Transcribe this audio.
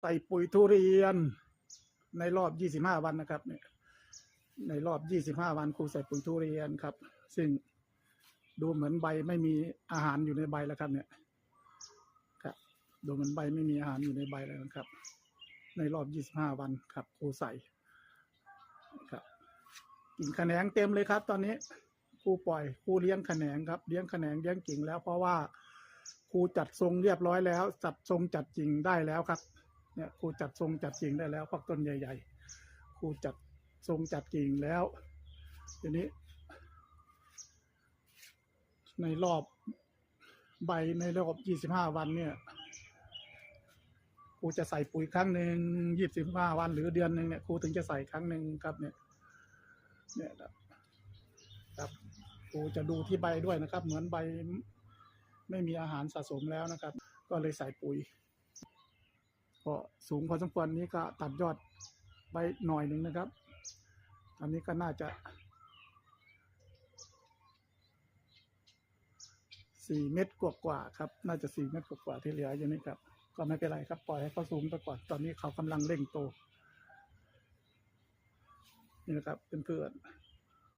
ใส่ปุ๋ยทุเรียน ในรอบยี่สิบห้าวันนะครับเนี่ยในรอบยี่สิบห้าวันครูใส่ปุ๋ยทุเรียนครับ ซึ่งดูเหมือนใบไม่มีอาหารอยู่ในใบแล้วครับ เนี่ยครับดูเหมือนใบไม่มีอาหารอยู่ในใบแล้วนะครับ ในรอบยี่สิบห้าวันครับครูใส่ครับกิ่งแขนงเต็มเลยครับ ตอนนี้ครูปล่อยครูเลี้ยงแขนงครับเลี้ยงแขนงเลี้ยงกิ่งแล้วเพราะว่าครูจัดทรงเรียบร้อยแล้วจัดทรงจัดกิ่งได้แล้วครับ เนี่ยครูจัดทรงจัดกิ่งได้แล้วพวกต้นใหญ่ ๆครูจัดทรงจัดกิ่งแล้วทีนี้ ในรอบใบในรอบยี่สิบห้าวันเนี่ยครูจะใส่ปุ๋ยครั้งหนึ่งยี่สิบห้าวัน หรือเดือนหนึ่งเนี่ยครูถึงจะใส่ครั้งหนึ่งครับเนี่ย เนี่ยครับครับครูจะดูที่ใบด้วยนะครับ เหมือนใบไม่มีอาหารสะสมแล้วนะครับ ก็เลยใส่ปุ๋ย ก็สูงพอสมควรนี้ก็ตัดยอดไปหน่อยหนึ่งนะครับ อันนี้ก็น่าจะสี่เม็ดกว่าๆครับ น่าจะสี่เม็ดกว่าๆที่เหลืออยู่นี่ครับ ก็ไม่เป็นไรครับ ปล่อยให้เขาสูงไปก่อน ตอนนี้เขากำลังเร่งโต นี่นะครับเพื่อนๆ